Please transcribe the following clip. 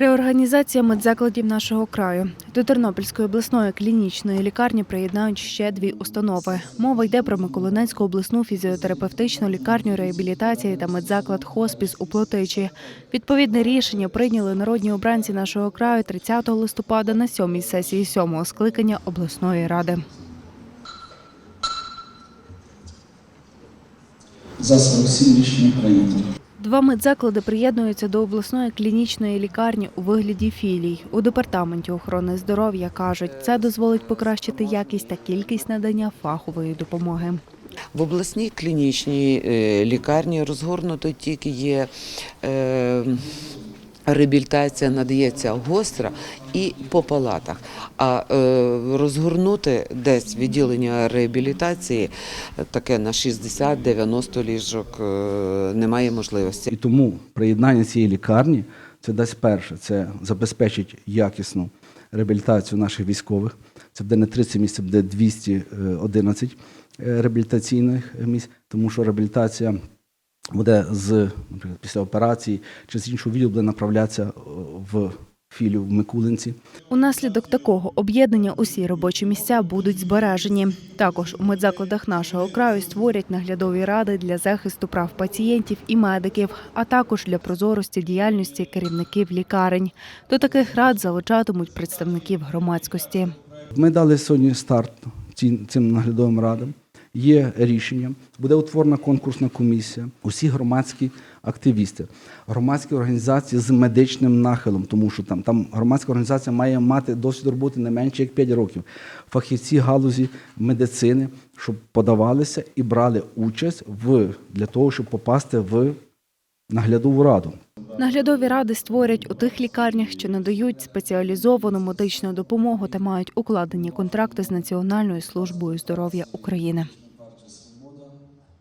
Реорганізація медзакладів нашого краю. До Тернопільської обласної клінічної лікарні приєднають ще дві установи. Мова йде про Миколинецьку обласну фізіотерапевтичну лікарню реабілітації та медзаклад хоспіс у Плотичі. Відповідне рішення прийняли народні обранці нашого краю 30 листопада на сьомій сесії сьомого скликання обласної ради. За 47 рішення прийнято. Два медзаклади приєднуються до обласної клінічної лікарні у вигляді філій. У департаменті охорони здоров'я кажуть, це дозволить покращити якість та кількість надання фахової допомоги. В обласній клінічній е, лікарні розгорнуто тільки є е, реабілітація надається гостра і по палатах. А е, розгорнути десь відділення реабілітації е, таке на 60-90 ліжок е, немає можливості. І тому приєднання цієї лікарні це дасть перше, це забезпечить якісну реабілітацію наших військових. Це буде не 30 місць, це буде 211 е, реабілітаційних місць, тому що реабілітація буде з наприклад, після операції чи з іншого відділу буде направлятися е, в філію в Микулинці. Унаслідок такого об'єднання усі робочі місця будуть збережені. Також у медзакладах нашого краю створять наглядові ради для захисту прав пацієнтів і медиків, а також для прозорості діяльності керівників лікарень. До таких рад залучатимуть представників громадськості. Ми дали сьогодні старт цим наглядовим радам. Є рішення, буде утворена конкурсна комісія, усі громадські активісти, громадські організації з медичним нахилом, тому що там, там громадська організація має мати досвід роботи не менше як 5 років. Фахівці галузі медицини, щоб подавалися і брали участь в для того, щоб попасти в наглядову раду. Наглядові ради створять у тих лікарнях, що надають спеціалізовану медичну допомогу та мають укладені контракти з Національною службою здоров'я України.